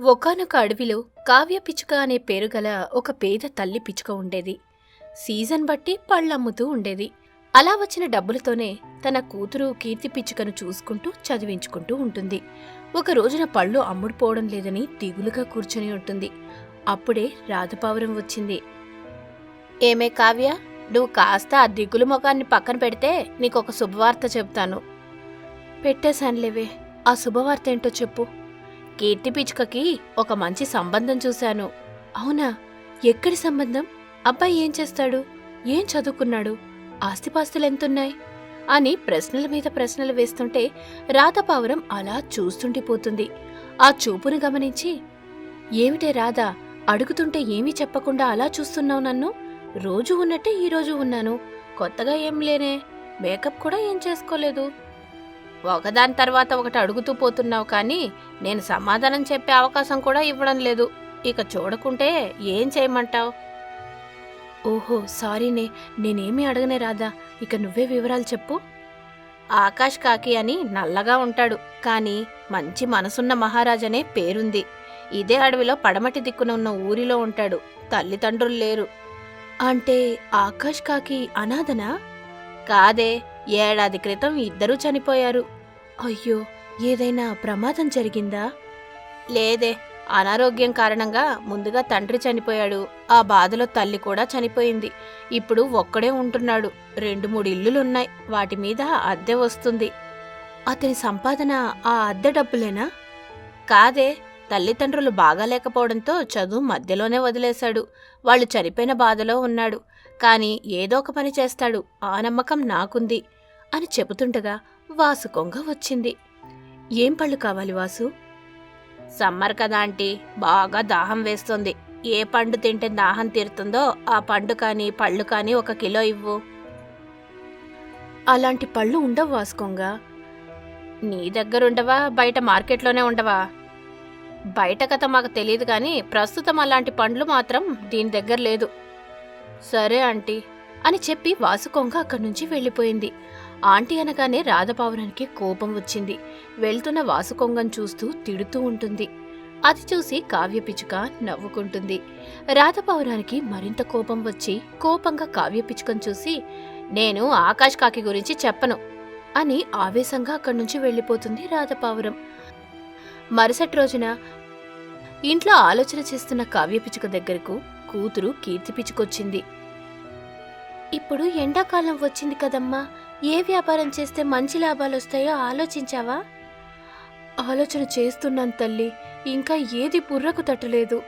ఒకానొక అడవిలో కావ్య పిచ్చుక అనే పేరు గల ఒక పేద తల్లి పిచ్చుక ఉండేది. సీజన్ బట్టి పళ్ళమ్ముతూ ఉండేది. అలా వచ్చిన డబ్బులతోనే తన కూతురు కీర్తి పిచ్చుకను చూసుకుంటూ చదివించుకుంటూ ఉంటుంది. ఒక రోజున పళ్ళు అమ్ముడుపోవడం లేదని దిగులుగా కూర్చొని ఉంటుంది. అప్పుడే రాధపావురం వచ్చింది. ఏమే కావ్య నువ్వు కాస్త ఆ దిగులు ముఖాన్ని పక్కన పెడితే నీకొక శుభవార్త చెప్తాను పెట్టేశానులేవే. ఆ శుభవార్త ఏంటో చెప్పు. కీర్తి పిచ్చుకకి ఒక మంచి సంబంధం చూశాను. అవునా? ఎక్కడి సంబంధం? అబ్బాయి ఏం చేస్తాడు? ఏం చదువుకున్నాడు? ఆస్తిపాస్తులు ఎంతున్నాయి? అని ప్రశ్నల మీద ప్రశ్నలు వేస్తుంటే రాధపావురం అలా చూస్తుండిపోతుంది ఆ చూపును గమనించి ఏమిటే రాధా? అడుగుతుంటే ఏమీ చెప్పకుండా అలా చూస్తున్నావు నన్ను? రోజు ఉన్నట్టే ఈరోజు ఉన్నాను. కొత్తగా ఏం లేనే. మేకప్ కూడా ఏం చేసుకోలేదు. ఒకదాని తర్వాత ఒకటి అడుగుతూ పోతున్నావు కానీ నేను సమాధానం చెప్పే అవకాశం కూడా ఇవ్వడం లేదు. ఇక చూడకుంటే ఏం చేయమంటావు? ఓహో సారీనే నేనేమీ అడగనే రాదా? ఇక నువ్వే వివరాలు చెప్పు. ఆకాష్ కాకి అని నల్లగా ఉంటాడు. కానీ మంచి మనసున్న మహారాజనే పేరుంది. ఇదే అడవిలో పడమటి దిక్కున ఉన్న ఊరిలో ఉంటాడు. తల్లిదండ్రులు లేరు. అంటే ఆకాష్ కాకి అనాథనా? కాదే ఏడాది క్రితం ఇద్దరూ చనిపోయారు. అయ్యో ఏదైనా ప్రమాదం జరిగిందా? లేదే. అనారోగ్యం కారణంగా ముందుగా తండ్రి చనిపోయాడు. ఆ బాధలో తల్లి కూడా చనిపోయింది. ఇప్పుడు ఒక్కడే ఉంటున్నాడు. రెండు మూడు ఇల్లులున్నాయి. వాటి మీద అద్దె వస్తుంది. అతని సంపాదన ఆ అద్దె డబ్బులేనా? కాదే. తల్లిదండ్రులు బాగాలేకపోవడంతో చదువు మధ్యలోనే వదిలేశాడు. వాళ్ళు చనిపోయిన బాధలో ఉన్నాడు. కానీ ఏదో ఒక పని చేస్తాడు. ఆ నమ్మకం నాకుంది అని చెబుతుండగా వాసు కొంగ వచ్చింది. ఏం పళ్ళు కావాలి వాసు? సమ్మర్ కదా ఆంటీ బాగా దాహం వేస్తుంది. ఏ పండు తింటే దాహం తీరుతుందో ఆ పండు కానీ పళ్ళు కానీ ఒక కిలో ఇవ్వు. అలాంటి పళ్ళు ఉండవు వాసుకొంగ నీ దగ్గర ఉండవా బయట మార్కెట్లోనే ఉండవా? బయట కథ మాకు తెలియదు కానీ ప్రస్తుతం అలాంటి పండ్లు మాత్రం దీని దగ్గర లేదు. సరే ఆంటీ అని చెప్పి వాసుకొంగ అక్కడి నుంచి వెళ్ళిపోయింది. ఆంటీ అనగానే రాధపావురానికి కోపం వచ్చింది. వెళ్తున్న వాసుకొంగను చూస్తూ తిడుతూ ఉంటుంది. అది చూసి కావ్యపిచుక నవ్వుకుంటుంది. రాధపావురానికి మరింత కోపం వచ్చి కోపంగా కావ్యపిచుకను చూసి నేను ఆకాష్ కాకి గురించి చెప్పను అని ఆవేశంగా అక్కడి నుంచి వెళ్ళిపోతుంది రాధపావురం మరుసటి రోజున ఇంట్లో ఆలోచన చేస్తున్న కావ్యపిచుక దగ్గరకు కూతురు కీర్తి పిచ్చుకొచ్చింది. ఇప్పుడు ఎండాకాలం వచ్చింది కదమ్మా ఏ వ్యాపారం చేస్తే మంచి లాభాలు వస్తాయో ఆలోచించావా? ఆలోచన చేస్తున్నాను తల్లి. ఇంకా ఏది బుర్రకు తట్టలేదు.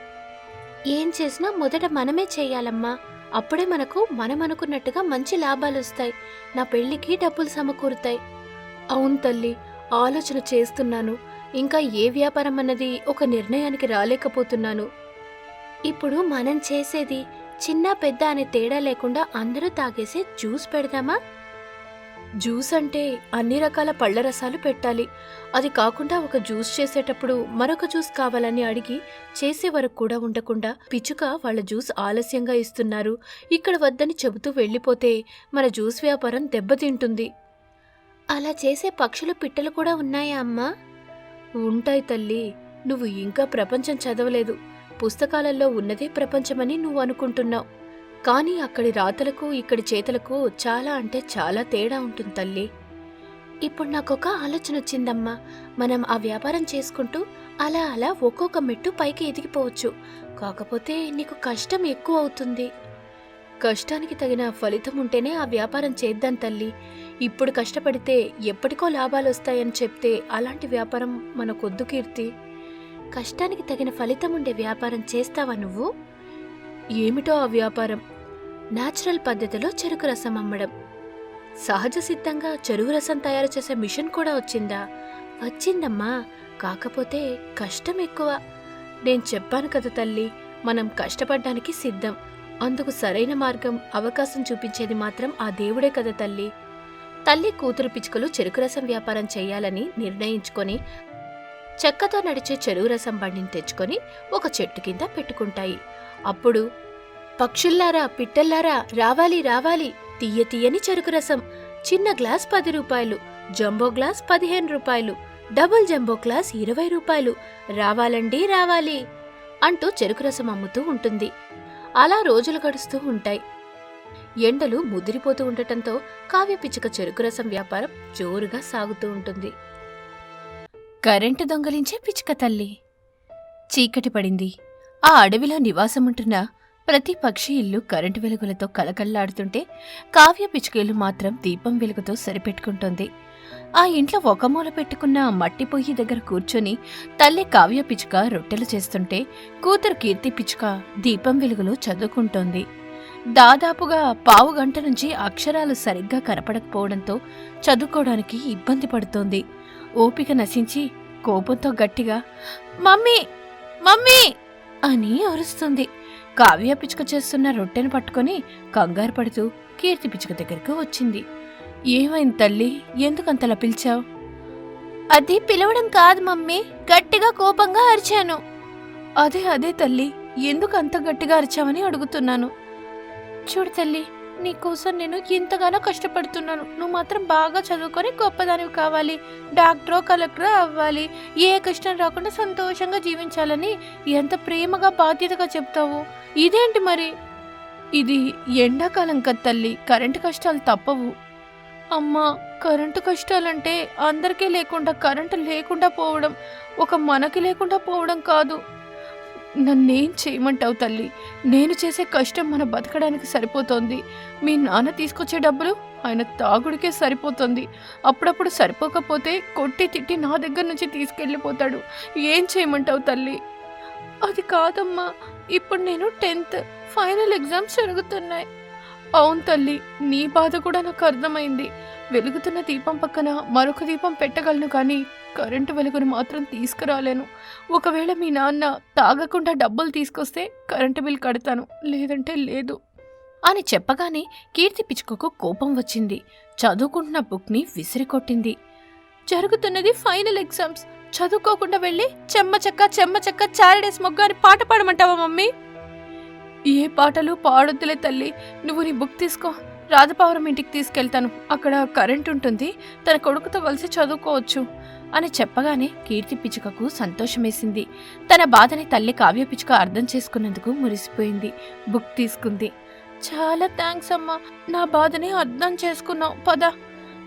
ఏం చేసినా మొదట మనమే చేయాలమ్మా. అప్పుడే మనకు మనం అనుకున్నట్టుగా మంచి లాభాలు వస్తాయి. నా పెళ్ళికి డబ్బులు సమకూరుతాయి. అవును తల్లి ఆలోచన చేస్తున్నాను. ఇంకా ఏ వ్యాపారం అన్నది ఒక నిర్ణయానికి రాలేకపోతున్నాను. ఇప్పుడు మనం చేసేది చిన్న పెద్ద అనే తేడా లేకుండా అందరూ తాగేసే జ్యూస్ పెడదామా? జ్యూస్ అంటే అన్ని రకాల పళ్ళ రసాలు పెట్టాలి. అది కాకుండా ఒక జ్యూస్ చేసేటప్పుడు మరొక జ్యూస్ కావాలని అడిగి చేసే వరకు కూడా ఉండకుండా పిచ్చుక వాళ్ళ జ్యూస్ ఆలస్యంగా ఇస్తున్నారు. ఇక్కడ వద్దని చెబుతూ వెళ్ళిపోతే మన జ్యూస్ వ్యాపారం దెబ్బతింటుంది. అలా చేసే పక్షులు పిట్టలు కూడా ఉన్నాయా అమ్మా? ఉంటాయి తల్లి. నువ్వు ఇంకా ప్రపంచం చదవలేదు. పుస్తకాలలో ఉన్నదే ప్రపంచమని నువ్వు అనుకుంటున్నావు. కానీ అక్కడి రాతలకు ఇక్కడి చేతలకు చాలా అంటే చాలా తేడా ఉంటుంది తల్లి. ఇప్పుడు నాకొక ఆలోచన వచ్చిందమ్మా. మనం ఆ వ్యాపారం చేసుకుంటూ అలా అలా ఒక్కొక్క మెట్టు పైకి ఎదిగిపోవచ్చు. కాకపోతే నీకు కష్టం ఎక్కువ అవుతుంది. కష్టానికి తగిన ఫలితం ఉంటేనే ఆ వ్యాపారం చేద్దాం తల్లి. ఇప్పుడు కష్టపడితే ఎప్పటికో లాభాలు వస్తాయని చెప్తే అలాంటి వ్యాపారం మనకొద్దు కీర్తి. కష్టానికి తగిన ఫలితం ఉండే వ్యాపారం చేస్తావా నువ్వు? ఏమిటో ఆ వ్యాపారం? నాచురల్ పద్ధతిలో చెరుకు రసం అమ్మడం. సహజ సిద్ధంగా చెరుకు రసం తయారు చేసే మిషన్ కూడా వచ్చిందా? వచ్చిందమ్మా. కాకపోతే కష్టం ఎక్కువ. నేను చెప్పాను కదా తల్లి మనం కష్టపడ్డానికి సిద్ధం. అందుకు సరైన మార్గం అవకాశం చూపించేది మాత్రం ఆ దేవుడే కదా తల్లి. తల్లి కూతురు పిచ్చుకలు చెరుకు రసం వ్యాపారం చేయాలని నిర్ణయించుకొని చెక్కతో నడిచే చెరువు రసం బండిని తెచ్చుకొని ఒక చెట్టు కింద పెట్టుకుంటాయి. అప్పుడు పక్షుల్లారా పిట్టల్లారా రావాలి రావాలి తీయ తీయని చెరుకు రసం చిన్న గ్లాస్ పది రూపాయలు జంబో గ్లాస్ పదిహేను రూపాయలు డబుల్ జంబో గ్లాస్ ఇరవై రూపాయలు రావాలండి రావాలి అంటూ చెరుకు రసం అమ్ముతూ ఉంటుంది. అలా రోజులు గడుస్తూ ఉంటాయి. ఎండలు ముదిరిపోతూ ఉండటంతో కావ్యపిచ్చుక చెరుకు రసం వ్యాపారం జోరుగా సాగుతూ ఉంటుంది. కరెంటు దొంగలించే పిచ్చుక తల్లి. చీకటి పడింది. ఆ అడవిలో నివాసముంటున్న ప్రతి పక్షి ఇల్లు కరెంటు వెలుగులతో కలకల్లాడుతుంటే కావ్య పిచ్చుకేలు మాత్రం దీపం వెలుగుతో సరిపెట్టుకుంటోంది. ఆ ఇంట్లో ఒక మూల పెట్టుకున్న మట్టి పొయ్యి దగ్గర కూర్చొని తల్లి కావ్య పిచ్చుక రొట్టెలు చేస్తుంటే కూతురు కీర్తి పిచ్చుక దీపం వెలుగులో చదువుకుంటోంది. దాదాపుగా పావు గంట నుంచి అక్షరాలు సరిగ్గా కనపడకపోవడంతో చదువుకోవడానికి ఇబ్బంది పడుతోంది. ఓపిక నశించి కోపంతో గట్టిగా మమ్మీ! మమ్మీ! అని అరుస్తుంది. కావ్య పిచ్చుక చేస్తున్న రొట్టెను పట్టుకొని కంగారు పడుతూ కీర్తి పిచ్చుక దగ్గరకు వచ్చింది. ఏమైంది తల్లి? ఎందుకంతలా పిలిచావు? అది పిలవడం కాదు మమ్మీ. గట్టిగా కోపంగా అరిచాను. అదే అదే తల్లి. ఎందుకు అంత గట్టిగా అరిచావని అడుగుతున్నాను? చూడు తల్లి నీకోసం నేను ఎంతగానో కష్టపడుతున్నాను. నువ్వు మాత్రం బాగా చదువుకొని గొప్పదానివి కావాలి. డాక్టరో కలెక్టరో అవ్వాలి. ఏ కష్టం రాకుండా సంతోషంగా జీవించాలని ఎంత ప్రేమగా బాధ్యతగా చెప్తావు? ఇదేంటి మరి? ఇది ఎండాకాలం కదా తల్లి. కరెంటు కష్టాలు తప్పవు. అమ్మా కరెంటు కష్టాలంటే అందరికీ లేకుండా కరెంటు లేకుండా పోవడం ఒక మనకి లేకుండా పోవడం కాదు. నన్నేం చేయమంటావు తల్లి? నేను చేసే కష్టం మన బతకడానికి సరిపోతోంది. మీ నాన్న తీసుకొచ్చే డబ్బులు ఆయన తాగుడికే సరిపోతుంది. అప్పుడప్పుడు సరిపోకపోతే కొట్టి తిట్టి నా దగ్గర నుంచి తీసుకెళ్ళిపోతాడు. ఏం చేయమంటావు తల్లి? అది కాదమ్మా. ఇప్పుడు నేను టెన్త్. ఫైనల్ ఎగ్జామ్స్ జరుగుతున్నాయి. అవును తల్లి నీ బాధ కూడా నాకు అర్థమైంది. వెలుగుతున్న దీపం పక్కన మరొక దీపం పెట్టగలను కానీ కరెంటు వెలుగును మాత్రం తీసుకురాలేను. ఒకవేళ మీ నాన్న తాగకుండా డబ్బులు తీసుకొస్తే కరెంటు బిల్ కడతాను. లేదంటే లేదు. అని చెప్పగానే కీర్తి పిచ్చుకకు కోపం వచ్చింది. చదువుకుంటున్న బుక్ని విసిరికొట్టింది. జరుగుతున్నది ఫైనల్ ఎగ్జామ్స్. చదువుకోకుండా వెళ్ళి చెమ్మ చెక్క చెమ్మ చెక్క చారిడేస్ మొగ్గ అని పాట పాడమంటావా మమ్మీ? ఏ పాటలు పాడొద్దులే తల్లి. నువ్వు నీ బుక్ తీసుకో. రాధపావరం ఇంటికి తీసుకెళ్తాను. అక్కడ కరెంట్ ఉంటుంది. తన కొడుకుతో కలిసి చదువుకోవచ్చు అని చెప్పగానే కీర్తి పిచ్చుకకు సంతోషమేసింది. తన బాధని తల్లి కావ్య పిచ్చుక అర్థం చేసుకున్నందుకు మురిసిపోయింది. బుక్ తీసుకుంది. చాలా థ్యాంక్స్ అమ్మా. నా బాధని అర్థం చేసుకున్నావు. పద.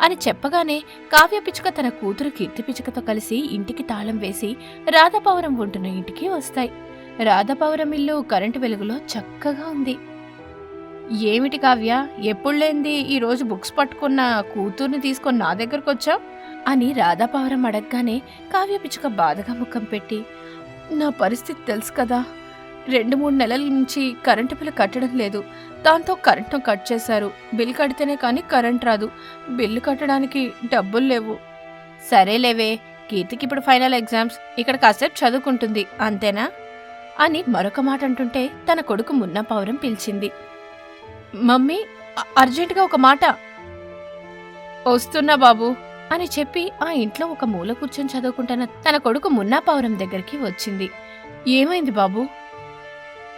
అని చెప్పగానే కావ్య పిచ్చుక తన కూతురు కీర్తి పిచ్చుకతో కలిసి ఇంటికి తాళం వేసి రాధపావరం ఉంటున్న ఇంటికి వస్తాయి. రాధపావరం ఇల్లు కరెంటు వెలుగులో చక్కగా ఉంది. ఏమిటి కావ్య ఎప్పుడు ఈరోజు బుక్స్ పట్టుకున్న కూతుర్ని తీసుకొని నా దగ్గరకు వచ్చావు? అని రాధాపావరం అడగగానే కావ్య పిచ్చుక బాధగా ముఖం పెట్టి నా పరిస్థితి తెలుసు కదా రెండు మూడు నెలల నుంచి కరెంటు బిల్లు కట్టడం లేదు. దాంతో కరెంట్ను కట్ చేశారు. బిల్ కడితేనే కానీ కరెంట్ రాదు. బిల్లు కట్టడానికి డబ్బులు లేవు. సరేలేవే కీర్తికి ఇప్పుడు ఫైనల్ ఎగ్జామ్స్. ఇక్కడ కాసేపు చదువుకుంటుంది అంతేనా? అని మరొక మాట అంటుంటే తన కొడుకు మున్నా పౌరం పిలిచింది. మమ్మీ అర్జెంటుగా ఒక మాట. వస్తున్నా బాబు. అని చెప్పి ఆ ఇంట్లో ఒక మూల కూర్చొని చదువుకుంటున్న తన కొడుకు మున్నా పౌరం దగ్గరికి వచ్చింది. ఏమైంది బాబు?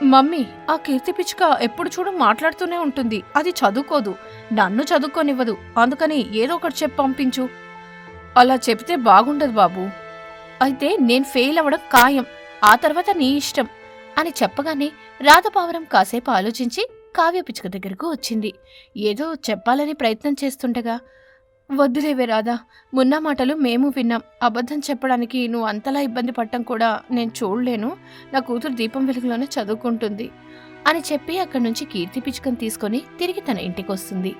మమ్మీ ఆ కీర్తి పిచ్చుక ఎప్పుడు చూడు మాట్లాడుతూనే ఉంటుంది. అది చదువుకోదు. నన్ను చదువుకోనివ్వదు. అందుకని ఏదో ఒకటి చెప్పి పంపించు. అలా చెప్తే బాగుండదు బాబు. అయితే నేను ఫెయిల్ అవ్వడం ఖాయం. ఆ తర్వాత నీ ఇష్టం అని చెప్పగానే రాధపావరం కాసేపు ఆలోచించి కావ్య పిచ్చుక దగ్గరకు వచ్చింది. ఏదో చెప్పాలని ప్రయత్నం చేస్తుండగా వద్దులేవే రాధా. మున్నా మాటలు మేము విన్నాం. అబద్ధం చెప్పడానికి నువ్వు అంతలా ఇబ్బంది పడటం కూడా నేను చూడలేను. నా కూతురు దీపం వెలుగులోనే చదువుకుంటుంది అని చెప్పి అక్కడి నుంచి కీర్తి పిచ్చుకను తీసుకొని తిరిగి తన ఇంటికి వస్తుంది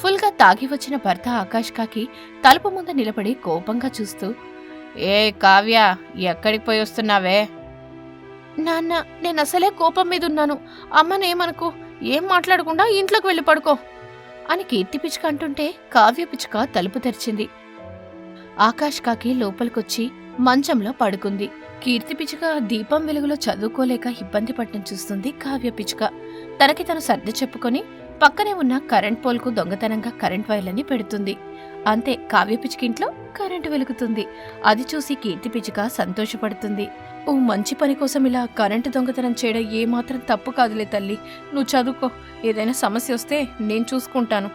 ఫుల్గా తాగి వచ్చిన భర్త ఆకాష్ కాకి తలుపు ముందు నిలబడి కోపంగా చూస్తూ ఏ కావ్య ఎక్కడికి పోయి వస్తున్నావే? నాన్న నేను అసలే కోపం మీద ఉన్నాను అమ్మనేమనుకో ఏం మాట్లాడకుండా ఇంట్లోకి వెళ్ళి పడుకో. అని కీర్తి పిచ్చుక అంటుంటే కావ్య పిచ్చుక తలుపు తెరిచింది. ఆకాష్ కాకి లోపలికొచ్చి మంచంలో పడుకుంది. కీర్తి పిచ్చుక దీపం వెలుగులో చదువుకోలేక ఇబ్బంది పడటం చూస్తుంది కావ్య పిచ్చుక. తనకి తను సర్ది చెప్పుకొని పక్కనే ఉన్న కరెంట్ పోల్కు దొంగతనంగా కరెంట్ వైర్లని పెడుతుంది. అంతే కావ్య ఇంట్లో కరెంటు వెలుగుతుంది. అది చూసి కీర్తి పిచ్చుక సంతోషపడుతుంది. ఓ మంచి పని కోసం ఇలా కరెంటు దొంగతనం చేయడం ఏమాత్రం తప్పు కాదులే తల్లి. నువ్వు చదువుకో ఏదైనా సమస్య వస్తే నేను చూసుకుంటాను.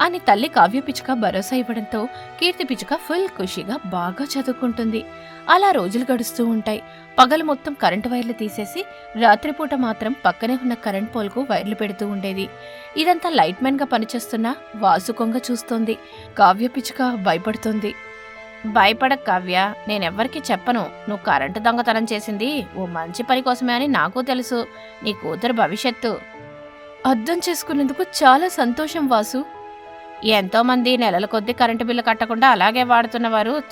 అని తల్లి కావ్య పిచ్చుక భరోసా ఇవ్వడంతో కీర్తి పిచ్చుక ఫుల్ ఖుషిగా బాగా చదువుకుంటుంది. అలా రోజులు గడుస్తూ ఉంటాయి. పగలు మొత్తం కరెంటు వైర్లు తీసేసి రాత్రిపూట మాత్రం పక్కనే ఉన్న కరెంట్ పోల్కు వైర్లు పెడుతూ ఉండేది. ఇదంతా లైట్ మ్యాన్గా పనిచేస్తున్న వాసు కొంగ చూస్తోంది. కావ్య పిచ్చుక భయపడుతుంది. భయపడక కావ్య నేనెవ్వరికీ చెప్పను. నువ్వు కరెంటు దొంగతనం చేసింది ఓ మంచి పని కోసమే అని నాకు తెలుసు. నీ కూతురు భవిష్యత్తు. అర్థం చేసుకున్నందుకు చాలా సంతోషం వాసు. ఎంతోమంది నెలల కొద్దీ కరెంటు బిల్లు కట్టకుండా అలాగే వాడుతున్న వారు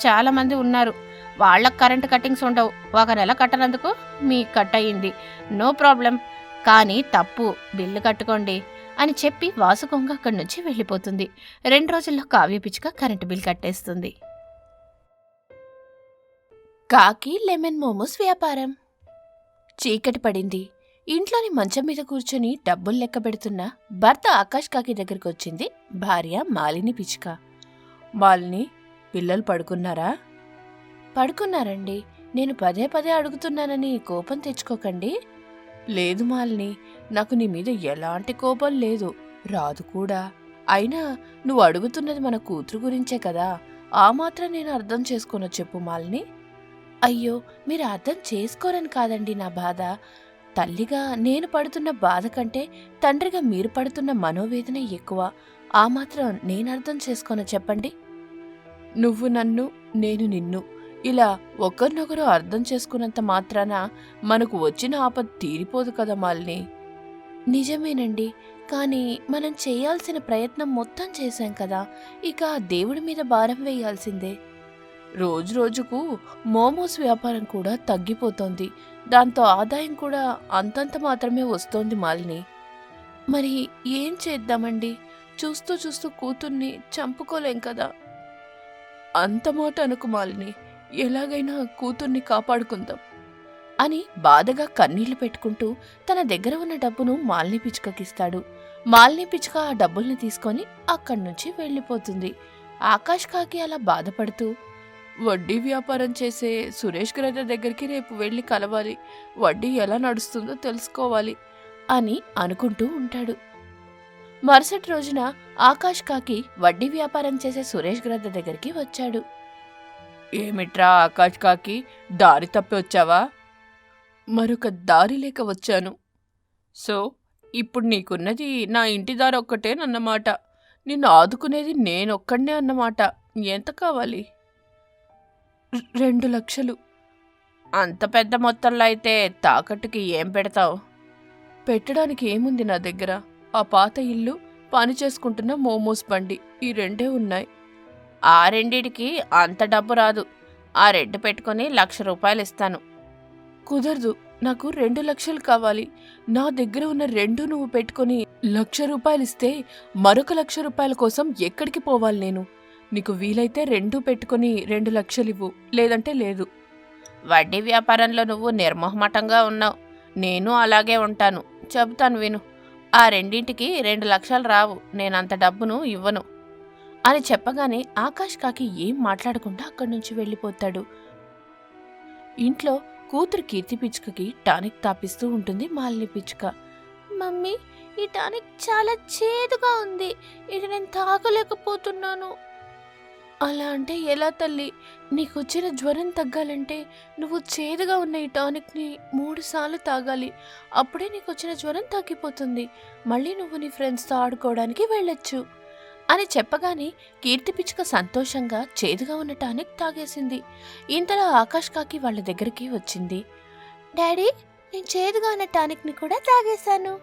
ఉన్నారు. వాళ్ళకి కరెంటు కట్టింగ్స్ ఉండవు. ఒక నెల కట్టనందుకు మీ కట్ అయ్యింది. No problem. కానీ తప్పు. బిల్లు కట్టుకోండి అని చెప్పి వాసుకొంగ అక్కడి నుంచి వెళ్ళిపోతుంది. రెండు రోజుల్లో కావ్య పిచ్చుక కరెంటు బిల్ కట్టేస్తుంది. కాకి లెమన్ మోమోస్ వ్యాపారం. చీకటి పడింది. ఇంట్లోని మంచం మీద కూర్చొని డబ్బులు లెక్క పెడుతున్న భర్త ఆకాష్ కాకి దగ్గరికి వచ్చింది. భార్య మాలిని పిచ్చుక. మాలిని పిల్లలు పడుకున్నారా? పడుకున్నారండి. నేను పదే పదే అడుగుతున్నానని కోపం తెచ్చుకోకండి. లేదు మాలిని నాకు నీ మీద ఎలాంటి కోపం లేదు. రాదు కూడా. అయినా నువ్వు అడుగుతున్నది మన కూతురు గురించే కదా. ఆ మాత్రం నేను అర్థం చేసుకున్న చెప్పు మాలిని. అయ్యో మీరు అర్థం చేసుకోరని కాదండి నా బాధ. తల్లిగా నేను పడుతున్న బాధ కంటే తండ్రిగా మీరు పడుతున్న మనోవేదన ఎక్కువ. ఆ మాత్రం నేను అర్థం చేసుకోను చెప్పండి. నువ్వు నన్ను నేను నిన్ను ఇలా ఒకరినొకరు అర్థం చేసుకున్నంత మాత్రాన మనకు వచ్చిన ఆపద తీరిపోదు కదా మాలిని. నిజమేనండి. కానీ మనం చేయాల్సిన ప్రయత్నం మొత్తం చేశాం కదా. ఇక దేవుడి మీద భారం వేయాల్సిందే. రోజు రోజుకు మోమోస్ వ్యాపారం కూడా తగ్గిపోతోంది. దాంతో ఆదాయం కూడా అంతంత మాత్రమే వస్తోంది మాలిని. మరి ఏం చేద్దామండి? చూస్తూ చూస్తూ కూతుర్ని చంపుకోలేం కదా. అంత మాట అనుకు మాలిని. ఎలాగైనా కూతుర్ని కాపాడుకుందాం అని బాధగా కన్నీళ్ళు పెట్టుకుంటూ తన దగ్గర ఉన్న డబ్బును మాలిని పిచ్చుకకిస్తాడు. మాలిని పిచ్చుక ఆ డబ్బుల్ని తీసుకొని అక్కడి నుంచి వెళ్ళిపోతుంది. ఆకాష్ కాకి అలా బాధపడుతూ వడ్డీ వ్యాపారం చేసే సురేష్ గ్రద్ద దగ్గరికి రేపు వెళ్ళి కలవాలి. వడ్డీ ఎలా నడుస్తుందో తెలుసుకోవాలి అని అనుకుంటూ ఉంటాడు. మరుసటి రోజున ఆకాష్ కాకి వడ్డీ వ్యాపారం చేసే సురేష్ గ్రద్ద దగ్గరికి వచ్చాడు. ఏమిట్రా ఆకాష్ కాకి దారి తప్పి వచ్చావా? మరొక దారి లేక వచ్చాను. సో ఇప్పుడు నీకున్నది నా ఇంటి దారి ఒక్కటేనన్నమాట నిన్ను ఆదుకునేది నేనొక్కడనే అన్నమాట. ఎంత కావాలి? రెండు లక్షలు. అంత పెద్ద మొత్తంలో అయితే తాకట్టుకి ఏం పెడతావు? పెట్టడానికి ఏముంది నా దగ్గర? ఆ పాత ఇల్లు పని చేసుకుంటున్న మోమోస్ బండి ఈ రెండే ఉన్నాయి. ఆ రెండిటికి అంత డబ్బు రాదు. ఆ రెడ్డు పెట్టుకొని లక్ష రూపాయలు ఇస్తాను. కుదరదు. నాకు రెండు లక్షలు కావాలి. నా దగ్గర ఉన్న రెండు నువ్వు పెట్టుకొని లక్ష రూపాయలు ఇస్తే మరొక లక్ష రూపాయల కోసం ఎక్కడికి పోవాలి నేను? నీకు వీలైతే రెండు పెట్టుకొని రెండు లక్షలు ఇవ్వు. లేదంటే లేదు. వడ్డీ వ్యాపారంలో నువ్వు నిర్మోహమటంగా ఉన్నావు. నేను అలాగే ఉంటాను. చెబుతాను విను. ఆ రెండింటికి రెండు లక్షలు రావు. నేనంత డబ్బును ఇవ్వను. అని చెప్పగానే ఆకాష్ కాకి ఏం మాట్లాడకుండా అక్కడి నుంచి వెళ్ళిపోతాడు. ఇంట్లో కూతురు కీర్తి పిచ్చుకకి టానిక్ తాపిస్తూ ఉంటుంది మాలిని పిచ్చుక. మమ్మీ ఈ టానిక్ చాలా చేదుగా ఉంది. ఇది నేను తాగలేకపోతున్నాను. అలా అంటే ఎలా తల్లి? నీకు వచ్చిన జ్వరం తగ్గాలంటే నువ్వు చేదుగా ఉన్న ఈ టానిక్ని మూడు సార్లు తాగాలి. అప్పుడే నీకు వచ్చిన జ్వరం తగ్గిపోతుంది. మళ్ళీ నువ్వు నీ ఫ్రెండ్స్తో ఆడుకోవడానికి వెళ్ళొచ్చు. అని చెప్పగానే కీర్తి పిచ్చుక సంతోషంగా చేదుగా ఉన్న టానిక్ తాగేసింది. ఇంతలో ఆకాష్ కాకి వాళ్ళ దగ్గరికి వచ్చింది. డాడీ నేను చేదుగా ఉన్న టానిక్ని కూడా తాగేశాను.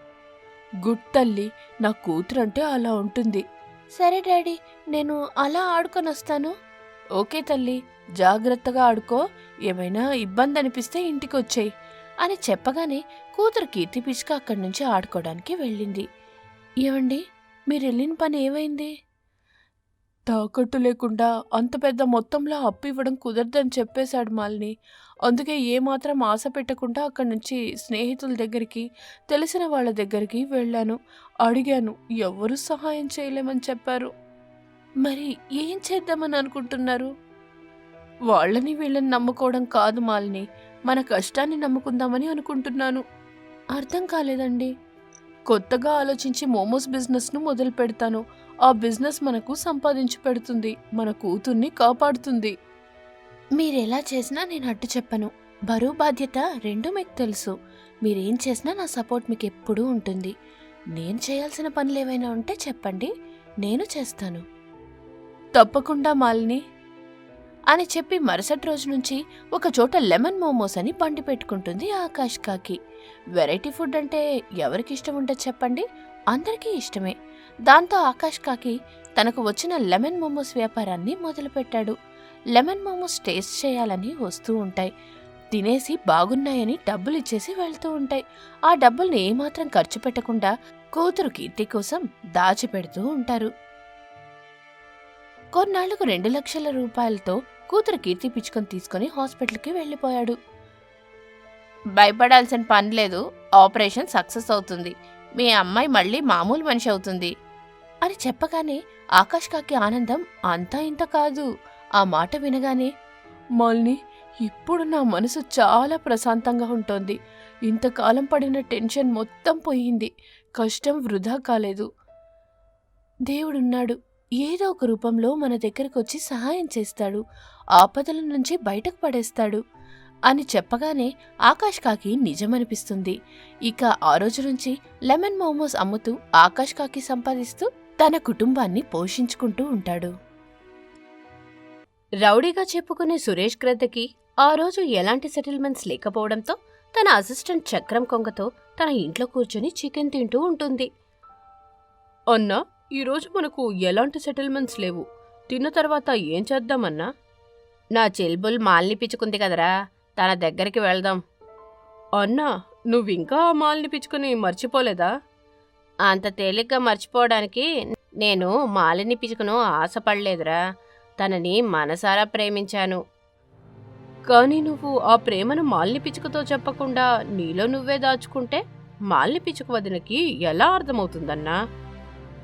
గుడ్ తల్లి నా కూతురంటే అలా ఉంటుంది. సరే డాడీ నేను అలా ఆడుకొని వస్తాను. ఓకే తల్లి జాగ్రత్తగా ఆడుకో ఏమైనా ఇబ్బంది అనిపిస్తే ఇంటికి వచ్చేయి అని చెప్పగానే కూతురు కీర్తి పిచ్చుక అక్కడి నుంచి ఆడుకోవడానికి వెళ్ళింది. ఏమండి మీరు వెళ్ళిన పని ఏమైంది? తాకట్టు లేకుండా అంత పెద్ద మొత్తంలో అప్పు ఇవ్వడం కుదరదని చెప్పేశాడు మాలిని. అందుకే ఏమాత్రం ఆశ పెట్టకుండా అక్కడి నుంచి స్నేహితుల దగ్గరికి తెలిసిన వాళ్ళ దగ్గరికి వెళ్ళాను. అడిగాను ఎవరు సహాయం చేయలేమని చెప్పారు? మరి ఏం చేద్దామని అనుకుంటున్నారు? వాళ్ళని వీళ్ళని నమ్ముకోవడం కాదు మాలిని. మన కష్టాన్ని నమ్ముకుందామని అనుకుంటున్నాను. అర్థం కాలేదండి. కొత్తగా ఆలోచించి మోమోస్ బిజినెస్ను మొదలు పెడతాను. ఆ బిజినెస్ మనకు సంపాదించి పెడుతుంది మన కూతుర్ని కాపాడుతుంది. మీరెలా చేసినా నేను అడ్డు చెప్పను. బరువు బాధ్యత రెండు మీకు తెలుసు. మీరేం చేసినా నా సపోర్ట్ మీకు ఎప్పుడూ ఉంటుంది. నేను చేయాల్సిన పనులు ఏవైనా ఉంటే చెప్పండి నేను చేస్తాను. తప్పకుండా మాలిని. అని చెప్పి మరుసటి రోజు నుంచి ఒక చోట లెమన్ మోమోస్ అని పండి పెట్టుకుంటుంది ఆకాష్ కాకి. వెరైటీ ఫుడ్ అంటే ఎవరికి ఇష్టం ఉంటే చెప్పండి? అందరికీ ఇష్టమే. దాంతో ఆకాష్ కాకి తనకు వచ్చిన లెమన్ మోమోస్ వ్యాపారాన్ని మొదలుపెట్టాడు. లెమన్ మోమోస్ టేస్ట్ చేయాలని వస్తూ ఉంటాయి. తినేసి బాగున్నాయని డబ్బులు ఇచ్చేసి వెళ్తూ ఉంటాయి. ఆ డబ్బుల్ని ఏమాత్రం ఖర్చు పెట్టకుండా కూతురు కీర్తి కోసం దాచిపెడుతూ ఉంటారు. కొన్నాళ్ళకు రెండు లక్షల రూపాయలతో కూతురు కీర్తి పిచ్చుకొని తీసుకుని హాస్పిటల్కి వెళ్ళిపోయాడు. భయపడాల్సిన పని లేదు. ఆపరేషన్ సక్సెస్ అవుతుంది. మీ అమ్మాయి మళ్ళీ మామూలు మనిషి అవుతుంది. అని చెప్పగానే ఆకాష్ కాకి ఆనందం అంతా ఇంత కాదు. ఆ మాట వినగానే మాల్ని ఇప్పుడు నా మనసు చాలా ప్రశాంతంగా ఉంటుంది. ఇంతకాలం పడిన టెన్షన్ మొత్తం పోయింది. కష్టం వృధా కాలేదు. దేవుడున్నాడు. ఏదో ఒక రూపంలో మన దగ్గరకు వచ్చి సహాయం చేస్తాడు. ఆపదల నుంచి బయటకు పడేస్తాడు అని చెప్పగానే ఆకాష్ కాకి నిజమనిపిస్తుంది. ఇక ఆ రోజు నుంచి లెమన్ మోమోస్ అమ్ముతూ ఆకాష్ కాకి సంపాదిస్తూ తన కుటుంబాన్ని పోషించుకుంటూ ఉంటాడు. రౌడీగా చెప్పుకునే సురేష్ గ్రద్దకి ఆ రోజు ఎలాంటి సెటిల్మెంట్స్ లేకపోవడంతో తన అసిస్టెంట్ చక్రం కొంగతో తన ఇంట్లో కూర్చొని చికెన్ తింటూ ఉంటుంది. అన్నా ఈరోజు మనకు ఎలాంటి సెటిల్మెంట్స్ లేవు. తిన్న తర్వాత ఏం చేద్దామన్నా? నా చెల్బుల్ మాల్ని పిచ్చుకుంది కదరా. తన దగ్గరికి వెళ్దాం. అన్నా నువ్వింకా ఆ మాల్ని పిచ్చుకుని మర్చిపోలేదా? అంత తేలిగ్గా మర్చిపోవడానికి నేను మాలిని పిచ్చుకును ఆశపడలేదురా. తనని మనసారా ప్రేమించాను. కానీ నువ్వు ఆ ప్రేమను మాలిని పిచ్చుకతో చెప్పకుండా నీలో నువ్వే దాచుకుంటే మాలిని పిచ్చుకు వదినకి ఎలా అర్థమవుతుందన్నా?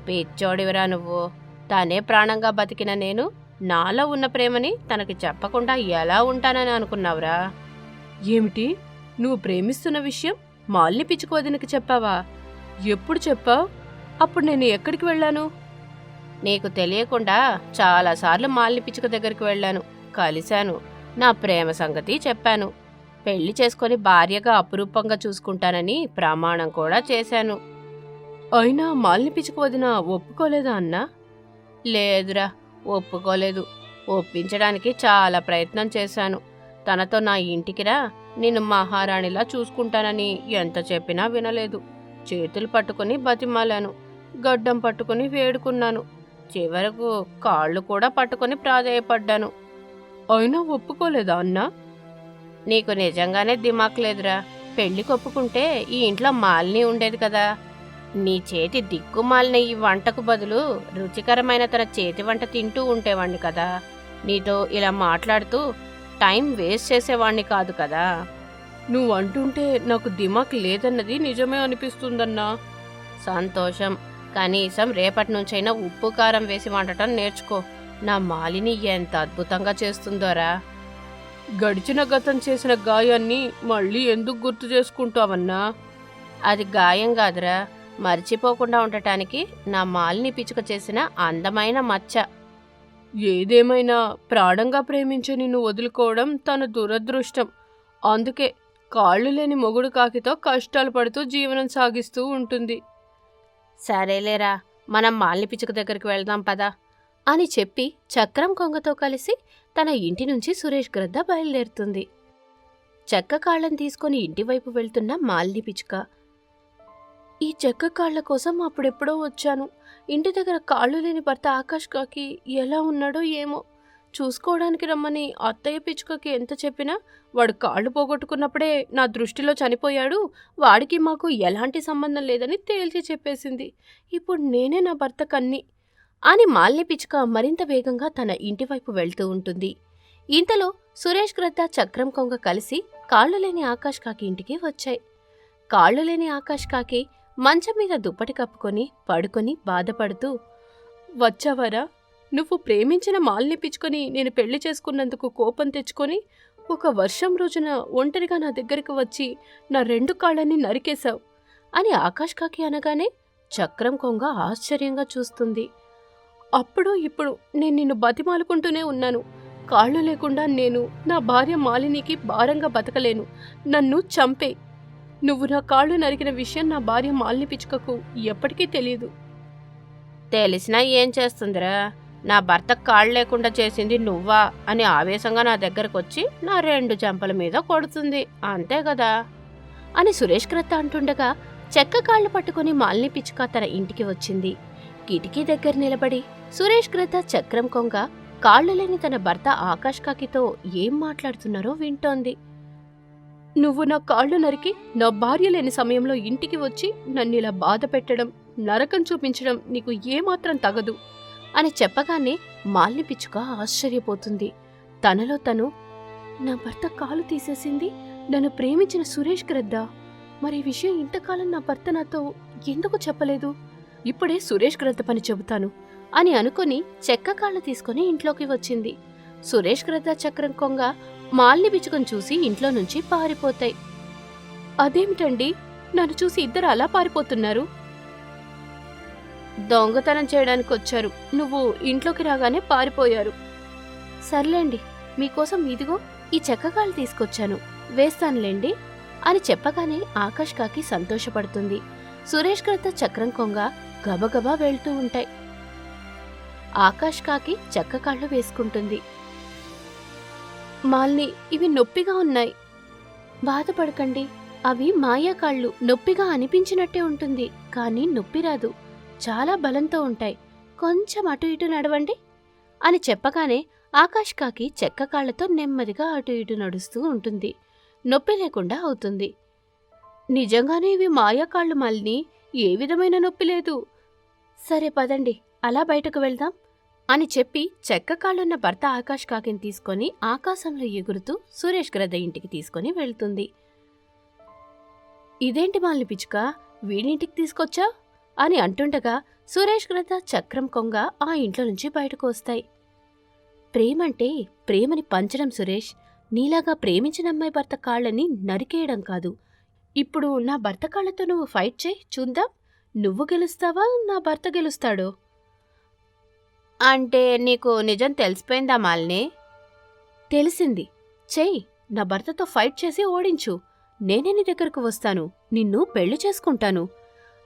పిచ్చోడివరా నువ్వు. తనే ప్రాణంగా బతికిన నేను నాలో ఉన్న ప్రేమని తనకి చెప్పకుండా ఎలా ఉంటానని అనుకున్నావురా? ఏమిటి? నువ్వు ప్రేమిస్తున్న విషయం మాలిని పిచ్చుక వదినకి చెప్పావా? ఎప్పుడు చెప్పావు? అప్పుడు నేను ఎక్కడికి వెళ్ళాను? నీకు తెలియకుండా చాలాసార్లు మాలిని పిచ్చుక దగ్గరికి వెళ్ళాను. కలిశాను. నా ప్రేమ సంగతి చెప్పాను. పెళ్ళి చేసుకొని భార్యగా అపురూపంగా చూసుకుంటానని ప్రమాణం కూడా చేశాను. అయినా మాలిని పిచ్చుక వదిన ఒప్పుకోలేదా అన్నా? లేదురా. ఒప్పుకోలేదు. ఒప్పించడానికి చాలా ప్రయత్నం చేశాను. తనతో నా ఇంటికి రా నేను మహారాణిలా చూసుకుంటానని ఎంత చెప్పినా వినలేదు. చేతులు పట్టుకుని బతిమాలాను. గడ్డం పట్టుకుని వేడుకున్నాను. చివరకు కాళ్ళు కూడా పట్టుకుని ప్రాధేయపడ్డాను. అయినా ఒప్పుకోలేదా అన్నా? నీకు నిజంగానే దిమాక్ లేదురా. పెళ్ళికి ఒప్పుకుంటే ఈ ఇంట్లో మాలిని ఉండేది కదా. నీ చేతి దిక్కుమాలిన ఈ వంటకు బదులు రుచికరమైన తన చేతి వంట తింటూ ఉండేవాణ్ణి కదా. నీతో ఇలా మాట్లాడుతూ టైం వేస్ట్ చేసేవాణ్ణి కాదు కదా. నువ్వు అంటుంటే నాకు దిమాక్ లేదన్నది నిజమే అనిపిస్తుందన్నా. సంతోషం. కనీసం రేపటి నుంచైనా ఉప్పు కారం వేసి వండటం నేర్చుకో. నా మాలిని ఎంత అద్భుతంగా చేస్తుందోరా. గడిచిన గతం చేసిన గాయాన్ని మళ్ళీ ఎందుకు గుర్తు చేసుకుంటావన్నా? అది గాయం కాదురా. మర్చిపోకుండా ఉండటానికి నా మాలిని పిచ్చుక చేసిన అందమైన మచ్చ. ఏదేమైనా ప్రాణంగా ప్రేమించి నిన్ను వదులుకోవడం తన దురదృష్టం. అందుకే కాళ్ళు లేని మొగుడు కాకితో కష్టాలు పడుతూ జీవనం సాగిస్తూ ఉంటుంది. సరేలేరా మనం మాలిని పిచ్చుక దగ్గరికి వెళ్దాం పదా అని చెప్పి చక్రం కొంగతో కలిసి తన ఇంటి నుంచి సురేష్ గ్రద్ద బయలుదేరుతుంది. చెక్క కాళ్ళని తీసుకొని ఇంటివైపు వెళ్తున్న మాలిని పిచ్చుక ఈ చెక్క కాళ్ళ కోసం అప్పుడెప్పుడో వచ్చాను. ఇంటి దగ్గర కాళ్ళు లేని భర్త ఆకాష్ కాకి ఎలా ఉన్నాడో ఏమో. చూసుకోవడానికి రమ్మని అత్తయ్య పిచ్చుకకి ఎంత చెప్పినా వాడు కాళ్ళు పోగొట్టుకున్నప్పుడే నా దృష్టిలో చనిపోయాడు. వాడికి మాకు ఎలాంటి సంబంధం లేదని తేల్చి చెప్పేసింది. ఇప్పుడు నేనే నా భర్త కన్ని అని మాలిని పిచ్చుక మరింత వేగంగా తన ఇంటి వైపు వెళ్తూ ఉంటుంది. ఇంతలో సురేష్ గ్రద్ద చక్రం కొంగ కలిసి కాళ్ళు లేని ఆకాష్ కాకి ఇంటికి వచ్చాయి. కాళ్ళు లేని ఆకాష్ కాకి మంచం మీద దుప్పటి కప్పుకొని పడుకొని బాధపడుతూ వచ్చావరా? నువ్వు ప్రేమించిన మాలిని పిచ్చుకొని నేను పెళ్ళి చేసుకున్నందుకు కోపం తెచ్చుకొని ఒక వర్షం రోజున ఒంటరిగా నా దగ్గరికి వచ్చి నా రెండు కాళ్ళని నరికేశావు అని ఆకాష్ కాకి అనగానే చక్రం కొంగ ఆశ్చర్యంగా చూస్తుంది. అప్పుడు ఇప్పుడు నేను నిన్ను బతిమాలుకుంటూనే ఉన్నాను. కాళ్ళు లేకుండా నేను నా భార్య మాలినికి భారంగా బతకలేను. నన్ను చంపే నువ్వు నా కాళ్ళు నరికిన విషయం నా భార్య మాలిని పిచ్చుకకు ఎప్పటికీ తెలియదు. తెలిసినా ఏం చేస్తుందిరా? నా భర్త కాళ్ళు లేకుండా చేసింది నువ్వా అని ఆవేశంగా నా దగ్గరకు వచ్చి నా రెండు చెంపల మీద కొడుతుంది. అంతే కదా? అని సురేష్ క్రత్త అంటుండగా చెక్క కాళ్ళు పట్టుకుని మాలిని పిచ్చుక తన ఇంటికి వచ్చింది. కిటికీ దగ్గర నిలబడి సురేష్ క్రత చక్రం కొంగ కాళ్ళు లేని తన భర్త ఆకాష్ కాకితో ఏం మాట్లాడుతున్నారో వింటోంది. నువ్వు నా కాళ్ళు నరికి నా భార్య లేని సమయంలో ఇంటికి వచ్చి నన్ను ఇలా బాధ పెట్టడం నరకం చూపించడం నీకు ఏమాత్రం తగదు అని చెప్పగానే మాలిని పిచ్చుక ఆశ్చర్యపోతుంది. తనలో తను నా భర్త కాలు తీసేసింది నన్ను ప్రేమించిన సురేష్ గ్రద్ద. మరి విషయం ఇంతకాలం నా భర్త నాతో ఎందుకు చెప్పలేదు? ఇప్పుడే సురేష్ గ్రద్ద పని చెబుతాను అని అనుకుని చెక్క కాళ్ళు తీసుకుని ఇంట్లోకి వచ్చింది. సురేష్ గ్రద్ద చక్రం కొంగ మాలిని పిచ్చుకొని చూసి ఇంట్లో నుంచి పారిపోతాయి. అదేమిటండి? నన్ను చూసి ఇద్దరు అలా పారిపోతున్నారు. దొంగతనం చేయడానికి వచ్చారు నువ్వు ఇంట్లోకి రాగానే పారిపోయారు. సర్లేండి మీకోసం ఇదిగో ఈ చెక్కగాలు తీసుకొచ్చాను. వేస్తానులేండి అని చెప్పగానే ఆకాష్ కాకి సంతోషపడుతుంది. సురేష్ కృత చక్రం కొంగ గబగబా వెళ్తూ ఉంటాయి. ఆకాష్ కాకి చెక్క కాళ్ళు వేసుకుంటుంది. మాల్ని ఇవి నొప్పిగా ఉన్నాయి. బాధపడకండి. అవి మాయా కాళ్ళు. నొప్పిగా అనిపించినట్టే ఉంటుంది. కానీ నొప్పి రాదు. చాలా బలంతో ఉంటాయి. కొంచెం అటు ఇటు నడవండి. అని చెప్పగానే ఆకాష్ కాకి చెక్క కాళ్ళతో నెమ్మదిగా అటు ఇటు నడుస్తూ ఉంటుంది. నొప్పి లేకుండా అవుతుంది. నిజంగానే ఇవి మాయా కాళ్ళు మళ్ళీ ఏ విధమైన నొప్పి లేదు. సరే పదండి. అలా బయటకు వెళ్దాం. అని చెప్పి చెక్క కాళ్ళున్న భర్త ఆకాష్ కాకిని తీసుకొని ఆకాశంలో ఎగురుతూ సురేష్ గ్రద్ద ఇంటికి తీసుకొని వెళ్తుంది. ఇదేంటి మాలిని పిచ్చుక? వీడింటికి తీసుకొచ్చా? అని అంటుండగా సురేష్ గ్రద్ద చక్రం కొంగ ఆ ఇంట్లో నుంచి బయటకు వస్తాయి. ప్రేమంటే ప్రేమని పంచడం సురేష్. నీలాగా ప్రేమించిన అమ్మాయి భర్త కాళ్ళని నరికేయడం కాదు. ఇప్పుడు నా భర్త కాళ్ళతో నువ్వు ఫైట్ చేయి చూద్దాం. నువ్వు గెలుస్తావా? నా భర్త గెలుస్తాడో? అంటే నీకు నిజం తెలిసిపోయిందా మాలిని? తెలిసింది. చెయ్యి నా భర్తతో ఫైట్ చేసి ఓడించు. నేనే నీ దగ్గరకు వస్తాను. నిన్ను పెళ్ళి చేసుకుంటాను.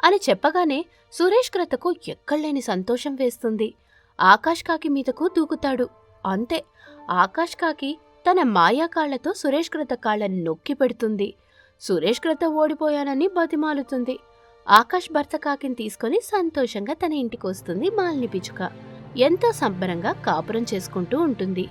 అని చెప్పగానే సురేష్ క్రతకు ఎక్కడలేని సంతోషం వేస్తుంది. ఆకాష్ కాకి మీదకు దూకుతాడు. అంతే. ఆకాష్ కాకి తన మాయా కాళ్ళతో సురేష్ క్రత కాళ్ళని నొక్కి పెడుతుంది. సురేష్ క్రత ఓడిపోయానని బతిమాలుతుంది. ఆకాష్ భర్త కాకిని తీసుకొని సంతోషంగా తన ఇంటికి వస్తుంది మాలిని పిచ్చుక. ఎంతో సంబరంగా కాపురం చేసుకుంటూ ఉంటుంది.